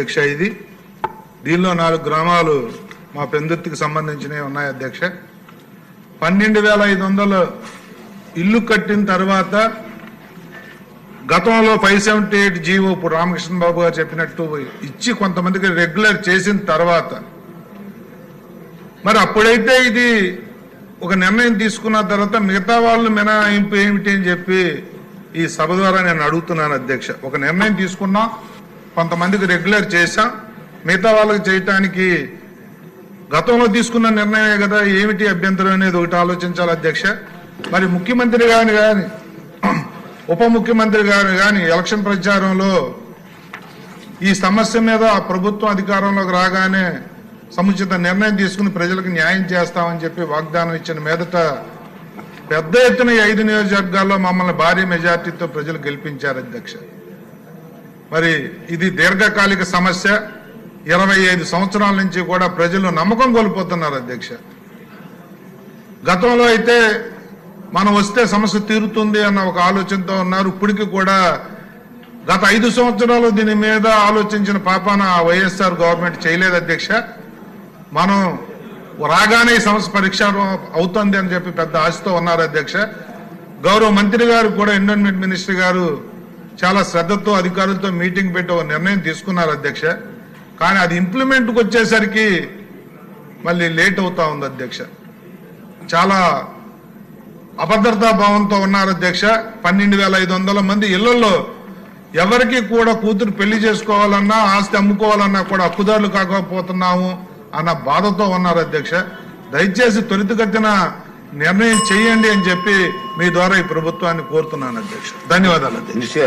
అధ్యక్ష ఇది. దీనిలో నాలుగు గ్రామాలు మా పెందుర్తికి సంబంధించినవి ఉన్నాయి అధ్యక్ష. పన్నెండు వేల ఐదు వందలు ఇల్లు కట్టిన తర్వాత గతంలో ఫైవ్ సెవెంటీ ఎయిట్ జీవో ఇప్పుడు రామకృష్ణ బాబు గారు చెప్పినట్టు ఇచ్చి కొంతమందికి రెగ్యులర్ చేసిన తర్వాత మరి అప్పుడైతే ఇది ఒక నిర్ణయం తీసుకున్న తర్వాత మిగతా వాళ్ళు మినహాయింపు ఏమిటి అని చెప్పి ఈ సభ ద్వారా నేను అడుగుతున్నాను అధ్యక్ష. ఒక నిర్ణయం తీసుకున్నాం. కొంతమందికి రెగ్యులర్ చేశాం మిగతా వాళ్ళకి చేయటానికి గతంలో తీసుకున్న నిర్ణయమే కదా ఏమిటి అభ్యంతరం అనేది ఒకటి ఆలోచించాలి అధ్యక్ష. మరి ముఖ్యమంత్రి గాని కానీ ఉప ముఖ్యమంత్రి గారు కానీ ఎలక్షన్ ప్రచారంలో ఈ సమస్య మీద ఆ ప్రభుత్వం అధికారంలోకి రాగానే సముచిత నిర్ణయం తీసుకుని ప్రజలకు న్యాయం చేస్తామని చెప్పి వాగ్దానం ఇచ్చిన మీదట పెద్ద ఎత్తున ఐదు నియోజకవర్గాల్లో మమ్మల్ని భారీ మెజార్టీతో ప్రజలు గెలిపించారు అధ్యక్ష. మరి ఇది దీర్ఘకాలిక సమస్య. ఇరవై ఐదు సంవత్సరాల నుంచి కూడా ప్రజలు నమ్మకం కోల్పోతున్నారు అధ్యక్ష. గతంలో అయితే మనం వస్తే సమస్య తీరుతుంది అన్న ఒక ఆలోచనతో ఉన్నారు. ఇప్పటికి కూడా గత ఐదు సంవత్సరాలు దీని మీద ఆలోచించిన పాపాన ఆ వైఎస్ఆర్ గవర్నమెంట్ చేయలేదు అధ్యక్ష. మనం రాగానే ఈ సమస్య పరీక్ష అవుతుంది అని చెప్పి పెద్ద ఆశతో ఉన్నారు అధ్యక్ష. గౌరవ మంత్రి గారు కూడా ఎన్విరాన్మెంట్ మినిస్టర్ గారు చాలా శ్రద్ధతో అధికారులతో మీటింగ్ పెట్టి ఒక నిర్ణయం తీసుకున్నారు అధ్యక్ష. కానీ అది ఇంప్లిమెంట్కి వచ్చేసరికి మళ్ళీ లేట్ అవుతా ఉంది అధ్యక్ష. చాలా అభద్రతా భావంతో ఉన్నారు అధ్యక్ష. పన్నెండు వేల ఐదు వందల మంది ఇళ్ళలో ఎవరికి కూడా కూతురు పెళ్ళి చేసుకోవాలన్నా ఆస్తి అమ్ముకోవాలన్నా కూడా హక్కుదారులు కాకపోతున్నాము అన్న బాధతో ఉన్నారు అధ్యక్ష. దయచేసి త్వరితగతిన నిర్ణయం చేయండి అని చెప్పి మీ ద్వారా ఈ ప్రభుత్వాన్ని కోరుతున్నాను అధ్యక్ష. ధన్యవాదాలు అధ్యక్ష.